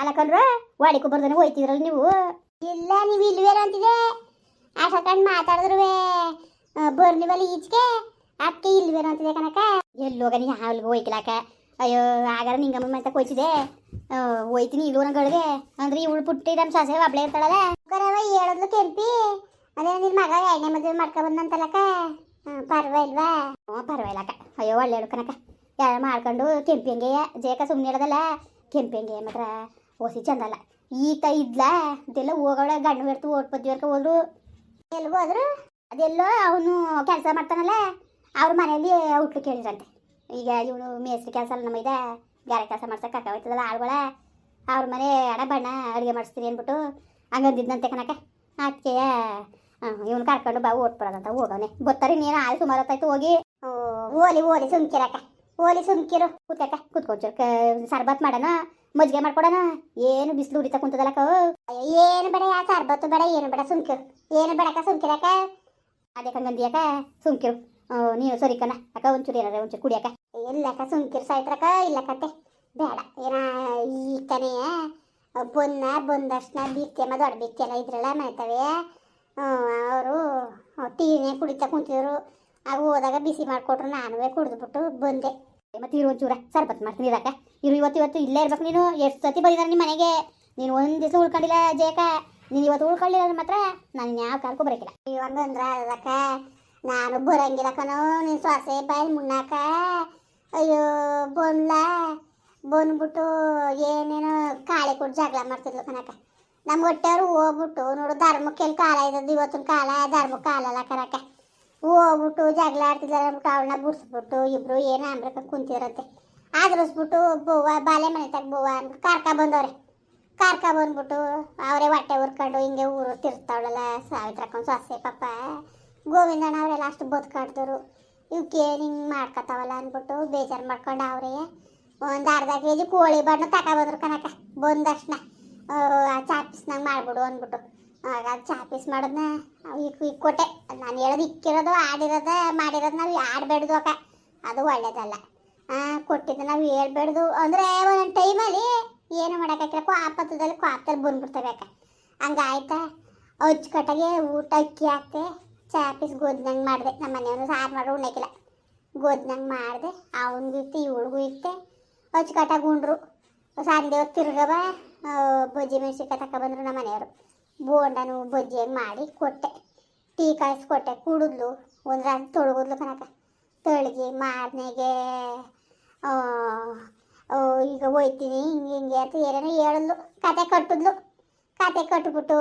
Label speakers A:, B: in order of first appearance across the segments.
A: ಅಲ್ಲ ಕಲ್ರು ವಾಡಿಕೊ ಬರ್ದಾನೆ ಹೋಯ್ತಿದ್ರಲ್ಲ ನೀವು? ಇಲ್ಲ, ನೀವು ಇಲ್ವೇರ ಅಂತಿದೆ? ಆಟ ಕಂಡು ಮಾತಾಡಿದ್ರುವೆ. ಬರ್ನಿವಲ್ಲ ಈಚೆಗೆ. ಅದಕ್ಕೆ ಇಲ್ವೇರ ಅಂತಿದೆ ಕನಕ ಎಲ್ಲೋಗ ನೀ ಹಾಲ್ಗೆ ಹೋಯ್ಕಲಾಕ ಅಯ್ಯೋ ಆಗಾರ ನಿಂಗಮ್ಮ ಮತ್ತೆ ಕೊಯ್ತಿದೆ ಹೋಯ್ತೀನಿ ಇಲ್ಲೋನಗಳಿಗೆ ಅಂದ್ರೆ ಇವಳು ಪುಟ್ಟಿ ನಮ್ಮ ಸಾಸೆ ಒಬ್ಳೆ ಇರ್ತಾಳಲ್ಲ. ಕರವ ಹೇಳದ್ಲು ಕೆಂಪಿ. ಅದೇ ನಿನ್ನ ಮಗ ಎರಡನೇ ಮದುವೆ ಮಾಡ್ಕೊ ಬಂದಂತಲಕ ಪರ್ವಾಗಿಲ್ವಾ? ಹ್ಞೂ ಪರವಾಗಿಲ್ಲಕ್ಕ ಅಯ್ಯೋ, ಒಳ್ಳೆ ಕನಕ ಯಾರು ಮಾಡ್ಕೊಂಡು ಕೆಂಪಿಂಗೆಯ ಜೇಕ ಸುಮ್ಮನೆ ಇಡೋದಲ್ಲ ಕೆಂಪಿಂಗೆ ಮಾತ್ರ. ಓಸಿ ಚಂದಲ್ಲ ಈತ ಇದ್ಲ ಅದೆಲ್ಲ ಹೋಗೋಳ, ಗಂಡು ಬೆರ್ತು ಓಟ್ ಬದ್ದಿವರ್ಕ ಹೋದ್ರು. ಎಲ್ಲಿ ಹೋದ್ರು, ಅದೆಲ್ಲೋ ಅವನು ಕೆಲಸ ಮಾಡ್ತಾನಲ್ಲ, ಅವ್ರ ಮನೆಯಲ್ಲಿ ಹುಟ್ಟು ಕೇಳಿದ್ರಂತೆ ಈಗ ಇವನು ಮೇಸ್ತ್ರಿ ಕೆಲಸ ನಮ್ಮ ಇದೆ ಗಾರೆ ಕೆಲಸ ಮಾಡ್ಸಕ್ಕೆ ಕಕ್ಕ ಹೋಯ್ತದಲ್ಲ ಆಳುಗಳ. ಅವ್ರ ಮನೆ ಅಡ ಬಣ್ಣ ಅಡುಗೆ ಮಾಡಿಸ್ತೀನಿ ಅಂದ್ಬಿಟ್ಟು ಹಂಗಂದಿದ್ನಂತೆ ಕನಕ ಅದಕ್ಕೆ ಇವನು ಕರ್ಕೊಂಡು ಬಾ ಓಟ್ ಬರೋದಂತ ಹೋಗವನೆ. ಗೊತ್ತಾರೆ ನೀನು ಆಳು ಸುಮಾರು ಹೊತ್ತಾಯ್ತು ಹೋಗಿ. ಓಲಿ ಓಲಿ ಸುಮ್ಕಿರಕ್ಕ. ಓಲಿ ಸುಮ್ಕಿರು. ಕೂತಕ್ಕ ಕೂತ್ಕೊಡ್ಚು ಸರ್ಬತ್ ಮಾಡೋಣ. ಮಜ್ಜಿಗೆ ಮಾಡ್ಕೊಡೋಣ? ಏನು ಬಿಸಿಲು ಉರಿತಾ ಕುಂತದಲ್ಲಕ್ಕ ಏನು ಬೇಡ ಯಾ ಸರ್ಬತ್ತು ಬೇಡ, ಏನು ಬೇಡ, ಸುಮ್ಕಿರು. ಏನು ಬೇಡಕ್ಕ ಸುಮ್ಕಿರಕ್ಕ ಅದೇ ಕಂಗಂದಿಯಕ್ಕ ಸುಮ್ಕಿರು. ನೀನು ಸರಿ ಕಣ ಅಕ್ಕ, ಒಂಚೂರು ಏನಾರ, ಒಂಚೂರು ಕುಡಿಯಕ್ಕ ಇಲ್ಲಕ್ಕ ಸುಮ್ಕಿರು ಇಲ್ಲ ಕಟ ಬೇಡ. ಏನ ಈ ಕನೆಯ ಬೊನ್ನ ಬಂದಷ್ಟನ ಬಿತ್ತೆಮ್ಮ ದೊಡ್ಡ ಬಿತ್ತೆಲ್ಲ ಇದ್ರಲ್ಲ ಮಾಡ್ತವೆ ಅವರು ಟೀನೇ ಕುಡಿತಾ ಕುಂತಿದ್ರು. ಆಗ ಹೋದಾಗ ಬಿಸಿ ಮಾಡಿಕೊಟ್ರು, ನಾನುವೇ ಕುಡಿದ್ಬಿಟ್ಟು ಬಂದೆ. ಮತ್ತೆ ಇರೋ ಒಂಚೂರ, ಸರ್ಬತ್ ಮಾಡ್ತೀನಿ ಇರಕ್ಕ ಇರು ಇವತ್ತು ಇವತ್ತು ಇಲ್ಲೇ ಇರ್ಬೇಕು ನೀನು. ಎಷ್ಟು ಸತಿ ಬಂದಿದ್ದಾರೆ ನಿಮ್ಮ ಮನೆಗೆ? ನೀನು ಒಂದು ದಿವಸ ಉಳ್ಕೊಂಡಿಲ್ಲ ಜೇಕ ನೀನು ಇವತ್ತು ಉಳ್ಕೊಳ್ಳಿಲ್ಲ ಅಂದ್ರೆ ಮಾತ್ರ ನಾನು ಯಾವ ಕಾಲಕ್ಕೂ ಬರೋಕಿಲ್ಲ. ಅಂದ್ರೆ ಅದಕ್ಕ ನಾನು ಬರಂಗಿಲ್ಲ ಕಣೋ, ನೀನು ಸೊಸೆ ಬಾಯಿ ಮುನ್ನಾಕ. ಅಯ್ಯೋ, ಬಂದ್ಲ. ಬಂದ್ಬಿಟ್ಟು ಏನೇನೋ ಕಾಳೆ ಕೊಟ್ಟು ಜಗಳ ಮಾಡ್ತಿದ್ಲು ಕನಕ ನಮ್ಮ ಹೊಟ್ಟೆಯವ್ರು ಹೋಗ್ಬಿಟ್ಟು ನೋಡು ಧರ್ಮಕ್ಕೆ ಎಲ್ಲಿ ಕಾಲ ಇದ್ದದ್ದು ಇವತ್ತಿನ ಕಾಲ ಧರ್ಮಕ್ಕೆ ಕಾಲ ಅಲ್ಲ ಕನಕ ಹೋಗ್ಬಿಟ್ಟು ಜಗಳ ಆಡ್ತಿದ್ದಾರೆ ಅಂದ್ಬಿಟ್ಟು ಅವಳನ್ನ ಬಿಡ್ಸ್ಬಿಟ್ಟು ಇಬ್ರು ಏನೋ ಅಂಬ್ರಕ ಕುಂತಿರಂತೆ ಆದ್ರಸ್ಬಿಟ್ಟು ಬೋವ ಬಾಲೆ ಮನೆ ತಗ ಅಂತ ಕಾರ್ಕ ಬಂದವ್ರೆ. ಕಾರ್ಕ ಬಂದ್ಬಿಟ್ಟು ಅವರೇ ಹೊಟ್ಟೆ ಉರ್ಕೊಂಡು ಹಿಂಗೆ ಊರು ತಿರ್ತಾವಳಲ್ಲ ಸಾವಿತ್ರಕ್ಕೊಂದು ಸೊಸೆ, ಪಪ್ಪ. ಗೋವಿಂದಣ್ಣ ಅವರೆಲ್ಲ ಅಷ್ಟು ಬದುಕಾಡ್ತರು ಇವಕ್ಕೆ ಹಿಂಗೆ ಮಾಡ್ಕೊತಾವಲ್ಲ ಅಂದ್ಬಿಟ್ಟು ಬೇಜಾರು ಮಾಡ್ಕೊಂಡು ಅವರೇ ಒಂದು ಅರ್ಧ ಕೆ ಜಿ ಕೋಳಿ ಬಣ್ಣ ತಗೊಬಂದ್ರು ಕನಕ ಬಂದಕ್ಷಣ ಚಾಪೀಸ್ನಾಗ ಮಾಡ್ಬಿಡು ಅಂದ್ಬಿಟ್ಟು. ಆಗ ಅದು ಚಾಪೀಸ್ ಮಾಡೋದನ್ನ ಈಗ ಕೊಟ್ಟೆ. ನಾನು ಹೇಳೋದು ಇಕ್ಕಿರೋದು, ಆಡಿರೋದ, ಮಾಡಿರೋದು ನಾವು ಆಡಬೇಡ್ದು ಅಕ್ಕ. ಅದು ಒಳ್ಳೇದಲ್ಲ. ಕೊಟ್ಟಿದ್ದು ನಾವು ಹೇಳ್ಬಾರ್ದು ಅಂದರೆ ಒಂದೊಂದು ಟೈಮಲ್ಲಿ ಏನು ಮಾಡೋಕ್ಕಾಗಿಲ್ಲ ಕ್ವಾಪತ್ತದಲ್ಲಿ ಕಾಪದಲ್ಲಿ ಬಂದ್ಬಿಡ್ತವೆ ಅಕ್ಕ. ಹಂಗಾಯ್ತಾ? ಅಚ್ಚುಕಟ್ಟಾಗೆ ಊಟ ಅಕ್ಕಿ ಹಾಕ್ತೆ ಚಾಪಿಸ್ ಗೋದ್ನಂಗೆ ಮಾಡಿದೆ. ನಮ್ಮ ಮನೆಯವರು ಸಾರು ಮಾಡೋ ಉಣ್ಣಕ್ಕಿಲ್ಲ ಗೋದ್ನಂಗೆ ಮಾಡಿದೆ, ಅವನಿಗೂ ಇತ್ತು, ಇವಳಿಗೂ ಇತ್ತೆ. ಅಚ್ಚುಕಟ್ಟಾಗಿ ಉಂಡ್ರು. ಸಂಡೆ ತಿರ್ಗವ ಬಜ್ಜಿ ಮೆಣಸಿನ್ಕಾಯಿ ಬಂದರು ನಮ್ಮ ಮನೆಯವರು. ಬೋಂಡನು ಬಜ್ಜಿಯಾಗಿ ಮಾಡಿ ಕೊಟ್ಟೆ. ಟೀ ಕಾಯಿಸ್ಕೊಟ್ಟೆ ಕುಡಿದ್ಲು. ಒಂದು ರಾತ್ರಿ ತೊಳಗುದ್ಲು ಕನಕ ತೊಳಗಿ, ಮಾರನೆಗೆ ಈಗ ಹೋಯ್ತೀನಿ, ಹಿಂಗೆ ಹಿಂಗೆ ಅಂತ ಏನೇನೋ ಹೇಳಿದ್ಲು. ಕತೆ ಕಟ್ಟಿದ್ಲು ಕತೆ ಕಟ್ಬಿಟ್ಟು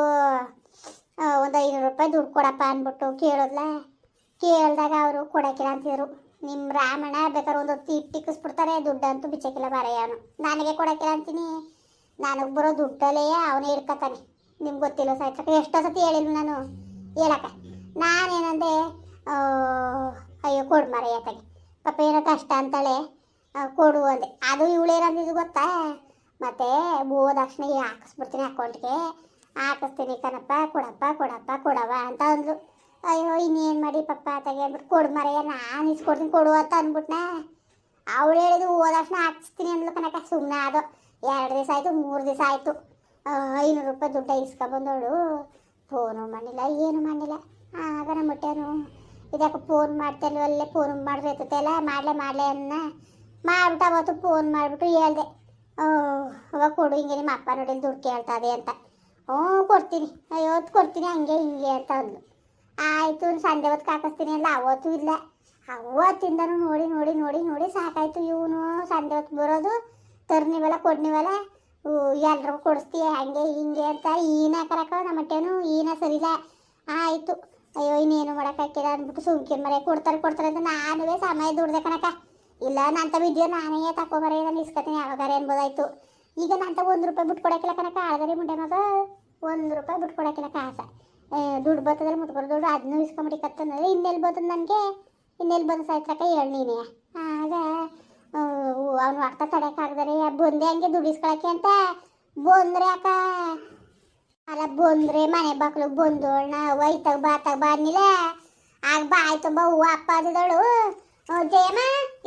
A: ಒಂದು ಐನೂರು ರೂಪಾಯಿ ದುಡ್ಡು ಕೊಡಪ್ಪ ಅಂದ್ಬಿಟ್ಟು ಕೇಳಿದ್ಲ? ಕೇಳಿದಾಗ ಅವರು ಕೊಡೋಕ್ಕಿಲ್ಲ ಅಂತಿದ್ರು. ನಿಮ್ಮ ರಾಮಣ್ಣ ಬೇಕಾದ್ರೆ ಒಂದು ಹೊತ್ತು ಇಟ್ಟಿಕ್ಕಿಸ್ಬಿಡ್ತಾರೆ ದುಡ್ಡಂತೂ ಬಿಚ್ಚಕ್ಕಿಲ್ಲ ಅವನು ನನಗೆ ಕೊಡೋಕ್ಕಿಲ್ಲ ಅಂತೀನಿ. ನನಗೆ ಬರೋ ದುಡ್ಡಲ್ಲೇ ಅವನೇ ಇಡ್ಕೊತಾನೆ ನಿಮ್ಗೆ ಗೊತ್ತಿಲ್ಲ ಸಾಯ್ತಕ್ಕ? ಎಷ್ಟೋ ಸತಿ ಹೇಳಿಲ್ಲ ನಾನು. ಹೇಳಕ್ಕ. ನಾನೇನಂದೆ ಅಯ್ಯೋ ಕೊಡು ಮರ ಯಾತಗೆ ಪಾಪ ಏನೋ ಕಷ್ಟ ಅಂತಾಳೆ. ಕೊಡು ಅಂದೆ. ಅದು ಇವಳೇನಂದಿದ್ದು ಗೊತ್ತಾ? ಮತ್ತೆ ಹೋದಾಕ್ಷಣ ಹಾಕಿಸ್ಬಿಡ್ತೀನಿ ಅಕೌಂಟ್ಗೆ. ಹಾಕಿಸ್ತೀನಿ ಕಣಪ್ಪ, ಕೊಡಪ್ಪ ಕೊಡಪ್ಪ ಕೊಡವ ಅಂತ ಅಂದ್ಲು. ಅಯ್ಯೋ, ಇನ್ನೇನು ಮಾಡಿ ಪಪ್ಪ ಅಂತ ಅಂದ್ಬಿಟ್ಟು, ಕೊಡು ಮರೆಯ, ನಾನು ಇಸ್ಕೊಡ್ತೀನಿ ಕೊಡು ಅಂತ ಅಂದ್ಬಿಟ್ನಾ. ಅವಳು ಹೇಳಿದ್ದು ಹೋದಕ್ಷಣ ಹಾಕಿಸ್ತೀನಿ ಅಂದ್ಲು ಕನಕ ಸುಮ್ಮನೆ ಅದು ಎರಡು ದಿವಸ ಆಯಿತು, ಮೂರು ದಿವಸ ಆಯಿತು. ಐನೂರು ರೂಪಾಯಿ ದುಡ್ಡು ಇಸ್ಕೊಬಂದವಳು. ಫೋನು ಮಾಡಿಲ್ಲ, ಏನು ಮಾಡಿಲ್ಲ. ಆಗ ನಮ್ಮ ಹೊಟ್ಟೆನು ಇದಕ್ಕೆ ಫೋನ್ ಮಾಡ್ತಲ್ವಲ್ಲೇ ಫೋನ್ ಮಾಡಿದ್ರೆ ಎತ್ತಲ್ಲ ಮಾಡಲೇ, ಮಾಡಲೆ ಅನ್ನ. ಮಾಡ್ಬಿಟ್ಟು ಅವತ್ತು ಫೋನ್ ಮಾಡಿಬಿಟ್ಟು ಹೇಳ್ದೆ ಅವಾಗ ಕೊಡು, ಹಿಂಗೆ ನಿಮ್ಮ ಅಪ್ಪ ನೋಡಿ ದುಡ್ಡು ಕೇಳ್ತದೆ ಅಂತ. ಹ್ಞೂ, ಕೊಡ್ತೀನಿ. ಅಯ್ಯೋತ್ತು ಕೊಡ್ತೀನಿ, ಹಂಗೆ, ಹಿಂಗೆ ಅಂತ ಅಂದ್ಲು. ಆಯಿತು ಸಂಜೆ ಹೊತ್ತು ಕಾಕಿಸ್ತೀನಿ ಅಲ್ಲ, ಅವತ್ತು ಇಲ್ಲ. ಅವತ್ತಿಂದನೂ ನೋಡಿ ನೋಡಿ ನೋಡಿ ನೋಡಿ ಸಾಕಾಯ್ತು. ಇವನು ಸಂಜೆ ಹೊತ್ತು ಬರೋದು ತರ್ನಿವಲ್ಲ ಕೊಡ್ನಿವಲ್ಲ ಎಲ್ರಿಗೂ ಕೊಡಿಸ್ತೀಯ, ಹಂಗೆ, ಹಿಂಗೆ ಅಂತ. ಈನ ಕರಕ ನಮ್ಮ ಹೊಟ್ಟೆನು ಈನ ಸರಿಲ್ಲ ಆಯಿತು. ಅಯ್ಯೋ, ಇನ್ನೇನು ಮಾಡೋಕ್ಕಾಗಿಲ್ಲ ಅಂದ್ಬಿಟ್ಟು ಸುಮ್ಕಿನ ಮರೆ ಕೊಡ್ತಾರೆ ಕೊಡ್ತಾರೆ ಅಂತ ನಾನುವೇ ಸಮಯ ದುಡ್ದೆ ಕಣಕ ಇಲ್ಲ ನಂತ ವಿದ್ಯೆ ನಾನೇ ತಕೊಂಬರ ನಾನು ಇಸ್ಕೊತೀನಿ ಯಾವಾಗಾರ ಅನ್ಬೋದಾಯ್ತು. ಈಗ ನಂತ ಒಂದು ರೂಪಾಯಿ ಬಿಟ್ಟು ಕೊಡೋಕ್ಕಿಲ್ಲ ಕನಕ ಆಳ್ಗರಿ ಮುಂಡೆ ಮಗ ಒಂದು ರೂಪಾಯಿ ಬಿಟ್ಟು ಕೊಡೋಕ್ಕಿಲ್ಲ ಕಾಸ ದುಡ್ಡು ಬರ್ತದಲ್ಲ ಮುಟ್ಕೊಡ ದುಡ್ಡು ಅದನ್ನು ಇಸ್ಕೊಂಬಿಟ್ಟಿಕತ್ತಂದ್ರೆ ಇನ್ನೆಲ್ಲಿ ಬರ್ತದೆ ನನಗೆ ಇನ್ನೆಲ್ಲಿ ಬಂದು ಸಾಯ್ತಕ್ಕ ಹೇಳಿ ನೀನೇ. ಆಗ ಅವನು ಅರ್ಥ ಯಾ ಬಂದೆ ಹಂಗೆ ದುಡ್ಡು ಇಸ್ಕೊಳಕ್ಕೆ ಅಂತ ಬಂದ್ರೆ ಅಕ್ಕ. ಅಲ್ಲ, ಬಂದ್ರೆ ಮನೆ ಬಾಕ್ಲು ಬಂದೋಳ್ನ, ಒಯ್ತಾಗ ಬಾತಾಗ ಬಂದಿಲ್ಲ ಆಗ ಬಾಯ್ ಬಾ ಹೂವು ಅಪ್ಪ ಅದಿದಳು ಜಯಮ್ಮ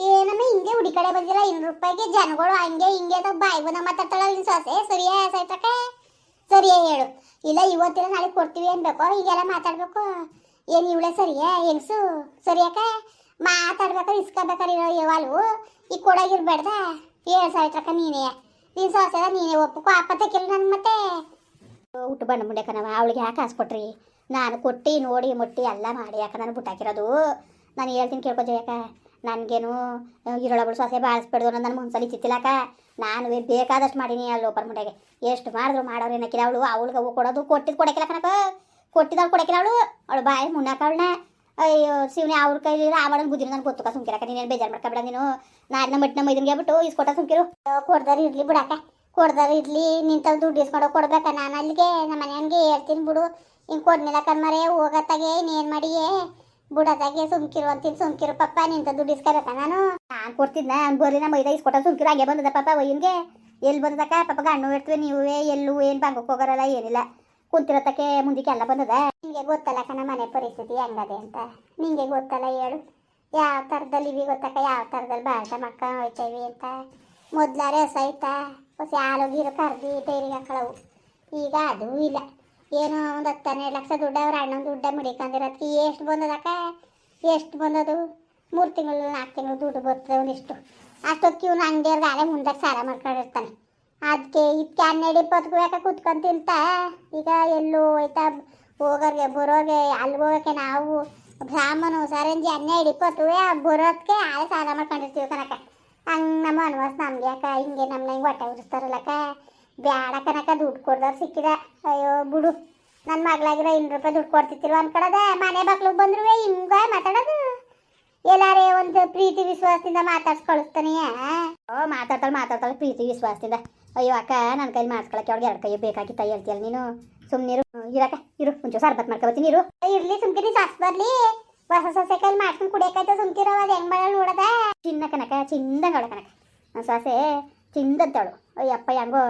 A: ಏನಮ್ಮ, ಹಿಂಗೆ ಹುಡಿ ಕಡೆ ಬಂದಿಲ್ಲ, ಇನ್ನೂರು ರೂಪಾಯಿಗೆ ಜನಗಳು ಹಂಗೆ ಹಿಂಗೆ ಅಂತ ಬಾಯಿ ಬಂದ ಮಾತಾಡ್ತಾಳ ನಿನ್ ಸೊಸೆ? ಸರಿಯಾ ಸೈತಕ ಸರಿಯಾ ಹೇಳು. ಇಲ್ಲ ಇವತ್ತಿಲ್ಲ ನಾಳೆ ಕೊಡ್ತೀವಿ ಅನ್ಬೇಕು ಈಗೆಲ್ಲ ಮಾತಾಡ್ಬೇಕು. ಏನು ಇವಳೆ ಸರಿಯಾ ಹೆಂಗ್ಸು? ಸರಿಯಾಕ ಮಾತಾಡ್ಬೇಕಾರೆ ಇಸ್ಕೋಬೇಕಾರೆ ಇರೋ ಇವಾಲು ಈಗ ಕೊಡೋಗಿರ್ಬೇಡ್ದ ಹೇಳು ಸಾವಿತ್ರಕ್ಕ ನೀನೇ. ನೀನು ಸೊಸೆ ನೀನೇ ಒಪ್ಪು ಆಪತ್ತಕ್ಕಿಲ್ಲ ನನ್ ಮತ್ತೆ. ಊಟ ಬಣ್ಣ ಮುಂಡೆ ಕಣವ ಅವಳಿಗೆ ಯಾಕೆ ಕಾಸು ಕೊಟ್ರಿ? ನಾನು ಕೊಟ್ಟು, ನೋಡಿ, ಮುಟ್ಟಿ, ಎಲ್ಲ ಮಾಡಿ, ಯಾಕೆ ನಾನು ಬಿಟ್ಟಾಕಿರೋದು? ನಾನು ಹೇಳ್ತೀನಿ ಕೇಳ್ಕೊ ಜಯಕ ನನಗೇನು ಬಳಸು ಸೊಸೆ ಬಾಳಿಸ್ಬಿಡ್ದು ಅನ್ನೋದು ನನ್ನ ಮುನ್ಸಲಿ ಚಿತ್ತಿಲಾಕ ನಾನು ಬೇಕಾದಷ್ಟು ಮಾಡೀನಿ ಅಲ್ಲಿ ಓಪನ್ ಮುಂಡೆಗೆ ಎಷ್ಟು ಮಾಡಿದ್ರು ಮಾಡೋರು ಏನಕ್ಕಿಲ್ಲ ಅವಳು. ಅವಳಿಗೆ ಅವು ಕೊಡೋದು ಕೊಟ್ಟಿದ್ದು ಕೊಡಕ್ಕಿಲ್ಲ ಕಣಕ ಕೊಟ್ಟಿದ್ದವ್ಳು ಕೊಡಕ್ಕಿಲ್ಲ ಅವಳು. ಅವಳು ಬಾಯಿ ಮುನ್ನಾಕವಳನ್ನ ಅಯ್ಯೋ, ಶಿವನೇ, ಅವ್ರ ಕೈಲಿ ರಾವಣನ ಬುದ್ಧಿ ನನಗೆ ಗೊತ್ತು ಸುಮ್ಕಿರಕ ನೀನು ಬೇಜಾರು ಮಾಡ್ಕೊಬೇಡ ನೀನು. ನಾನು ಮಟ್ಟಿನ ಮೈದನ್ಗೆ ಬಿಟ್ಟು ಇಸ್ಕೊಟ್ಟ ಸುಮ್ಕಿರು. ಕೊಡ್ದಾರ ಇರ್ಲಿ ಬಿಡಾಕ ಕೊಡ್ದಾರ ಇರಲಿ. ನಿಂತ ದುಡ್ಡು ಇಸ್ಕೊಂಡು ಕೊಡ್ಬೇಕ. ನಾನು ಅಲ್ಲಿಗೆ ನಮ್ಮ ಮನೆಯನ್ಗೆ ಹೇಳ್ತೀನಿ ಬಿಡು. ಹಿಂಗೆ ಕೊಡ್ನಿಲ್ಲ ಕಣ್ಮರೆ, ಹೋಗತ್ತಾಗೆ. ಇನ್ನೇನು ಮಾಡಿಯೇ? ಬುಡದಾಗೆ ಸುಮ್ಕಿರು ಅಂತೀನಿ ಸುಮ್ಕಿರು, ಪಪ್ಪ ನಿಂತ ದುಡ್ಡು ಇಸ್ಕೋಬೇಕ ನಾನು. ನಾನು ಕೊಡ್ತಿದ್ನ ಬರ್ಲಿ ನಮ್ಮ ಮೈದ ಇಸ್ಕೊಟ್ಟ ಸುಮ್ಕಿರು, ಹಾಗೆ ಬಂದದ ಪಾಪ ಒಯ್ಯನ್ಗೆ ಎಲ್ಲಿ ಬಂದದಕ್ಕ? ಪಾಪ ಗಣ್ಣು ಇರ್ತೀವಿ, ನೀವೇ, ಎಲ್ಲೂ ಏನು ಬಂಗಕ್ಕೆ ಹೋಗೋರಲ್ಲ, ಏನಿಲ್ಲ. ಕುಂತಿರತ್ತಕ್ಕೆ ಮುಂದಕ್ಕೆ ಎಲ್ಲ ಬಂದದ. ನಿಂಗೆ ಗೊತ್ತಲ್ಲ ಕಣ ಮನೆ ಪರಿಸ್ಥಿತಿ ಹೆಂಗದೆ ಅಂತ. ನಿಂಗೆ ಗೊತ್ತಲ್ಲ ಹೇಳು. ಯಾವ ಥರದಲ್ಲಿ ಇವಿ ಗೊತ್ತಕ್ಕ? ಯಾವ ಥರದಲ್ಲಿ ಭಾಳ ಮಕ್ಕಳು ಹೋಯ್ತೇವಿ ಅಂತ. ಮೊದ್ಲಾರೆ ಹೊಸ ಹೊಸ ಹಾಲು ಗೀರು ಕರ್ದಿ ಟೈರಿಗೆ ಹಾಕಳವು ಈಗ ಅದು ಇಲ್ಲ. ಏನೋ ಒಂದು ಹನ್ನೆರಡು ಲಕ್ಷ ದುಡ್ಡು ಅವ್ರ ಅಣ್ಣನ ದುಡ್ಡ ಮಡಿಕೊಂಡಿರೋದಕ್ಕೆ ಎಷ್ಟು ಬಂದದಕ್ಕ ಎಷ್ಟು ಬಂದದು? ಮೂರು ತಿಂಗಳು ನಾಲ್ಕು ತಿಂಗಳು ದುಡ್ಡು ಬರ್ತದೆ ಒಂದಿಷ್ಟು ಅಷ್ಟೊತ್ತಿಗೆ ಇವನು ಅಂಗಡಿಯವ್ರಿಗೆ ಆಲೆ ಮುಂದಕ್ಕೆ ಸಾಲ ಮಾಡ್ಕೊಂಡಿರ್ತಾನೆ. ಅದಕ್ಕೆ ಇದಕ್ಕೆ ಹನ್ನೆರಡು ಇಪ್ಪತ್ತು ಯಾಕೆ ಕೂತ್ಕೊಂಡು ತಿಂತ? ಈಗ ಎಲ್ಲೂ ಹೋಯ್ತಾ, ಹೋಗೋರಿಗೆ, ಬರೋರಿಗೆ ಅಲ್ಲಿ ಹೋಗೋಕೆ ನಾವು ಸಾಮಾನು ಸರಂಜಿ ಹನ್ನೆರಡು ಇಪ್ಪತ್ತು ಬರೋದಕ್ಕೆ ಆಳೆ ಸಾಲ ಮಾಡ್ಕೊಂಡಿರ್ತೀವಿ ಕನಕ ಹಂಗೆ ನಮ್ಮ ಅನ್ವಾಸ ನಮ್ಗೆ ಯಾಕೆ ಹಿಂಗೆ ನಮ್ಮನ್ನ ಹಿಂಗೆ ಹೊಟ್ಟೆ ಉರಿಸ್ತಾರಲ್ಲಕ್ಕ ಬ್ಯಾಡ ಕನಕ ದುಡ್ಡು ಕೊಡ್ದವ್ರು ಸಿಕ್ಕಿದ. ಅಯ್ಯೋ ಬಿಡು. ನನ್ನ ಮಗಳಾಗಿರೋ ಇನ್ನೂರು ರೂಪಾಯಿ ದುಡ್ಡು ಕೊಡ್ತಿತ್ತಿಲ್ವ ಅನ್ಕೊಳದ ಮನೆ ಬಾಗ್ಲಿಗೆ ಬಂದ್ರು ಹಿಂಗ ಮಾತಾಡೋದು? ಎಲ್ಲಾರೇ ಒಂದು ಪ್ರೀತಿ ವಿಶ್ವಾಸದಿಂದ ಮಾತಾಡ್ಸಿ ಓ ಮಾತಾಡ್ತಾಳೆ ಮಾತಾಡ್ತಾಳೆ ಪ್ರೀತಿ ವಿಶ್ವಾಸದಿಂದ. ಅಯ್ಯೋ ಅಕ್ಕ ನನ್ನ ಕೈಲಿ ಮಾಡ್ಸ್ಕೊಳಕ್ಕೆ ಅವ್ಳಿಗೆ ಎರಡು ಕೈ ಬೇಕಾಗಿತ್ತ ಹೇಳ್ತೀಯಲ್ಲ ನೀನು? ಸುಮ್ಮನಿರು ಇರಕ್ಕ ಇರು ಮುಂಚೆ ಸರ್ಬತ್ ಮಾಡ್ಕೊಬತ್ತೀನಿ ಇರು. ಇರ್ಲಿ ಸುಮ್ಕಿರಿ ಸಾಸ್ ಬರ್ಲಿ. ಹೊಸ ಸೊಸೆ ಕೈಲಿ ಮಾಡ್ಕೊಂಡು ಕುಡಿಯಕಾಯ್ತ ಸುಮ್ಕಿರೋ ಅದು ಹೆಂಗ್ ಮಾಡಲ್ಲ ನೋಡದ? ಚಿನ್ನ ಕನಕ ಚಿಂದಂಗ ಕನಕ. ನನ್ನ ಸೊಸೆ ಚಿಂದಂತವಳು ಅಯ್ಯಪ್ಪ ಹೆಂಗೋ.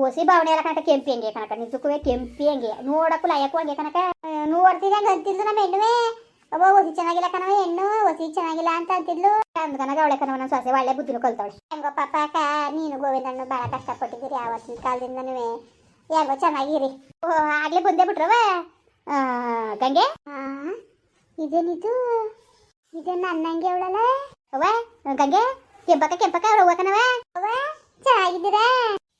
A: ಹೊಸಿ ಭಾವನೆ ಎಲ್ಲ ಕನಕ ಕೆಂಪಿ ಹಂಗೆ ಕನಕ ನಿಜಕ್ಕೂ ಕೆಂಪಿ ಹಂಗೆ. ನೋಡಕ್ಕೂ ಲಯಕ್ಕೂ ಹಂಗೆ ಕನಕ ನೋಡ್ತಿದ್ದೆ ಹಂಗೆ ಅಂತಿದ್ಲು ನಮ್ಮ ಹೆಣ್ಣುವೆ. ಅವ ಹೊಸಿ ಚೆನ್ನಾಗಿಲ್ಲ ಕಣವ ಹೆಣ್ಣು, ಹೊಸಿ ಚೆನ್ನಾಗಿಲ್ಲ ಅಂತ ಅಂತಿದ್ಲು. ಅಂದ್ಕನಾಗ ಅವಳೆ ಕಣವ ನಮ್ಮ ಸೊಸೆ, ಒಳ್ಳೆ ಬುದ್ಧಿನೂ ಕಲ್ತವಳೆ. ಹೆಂಗೋ ಪಾಪ ಅಕ್ಕ, ನೀನು ಗೋವಿಂದಣ್ಣು ಭಾಳ ಕಷ್ಟಪಟ್ಟಿದ್ದೀರಿ ಆವತ್ತಿನ ಕಾಲದಿಂದನೂ ಹೆಂಗೋ ಚೆನ್ನಾಗಿರಿ. ಓ ಆಗ್ಲೇ ಬಂದೇ ಬಿಟ್ರವ ಗಂಗೆ? ಇದೇನಿದು? ಇದನ್ನ ಅನ್ನಂಗೆ ಅವಳಲ್ಲ. ಅವ ಗಂಗೆ? ಕೆಂಪಕ್ಕ ಕೆಂಪಕ್ಕ, ಅವಳು ಹೋಗಕನವ ಅವ ಚೆನ್ನಾಗಿದ್ದೀರಾ?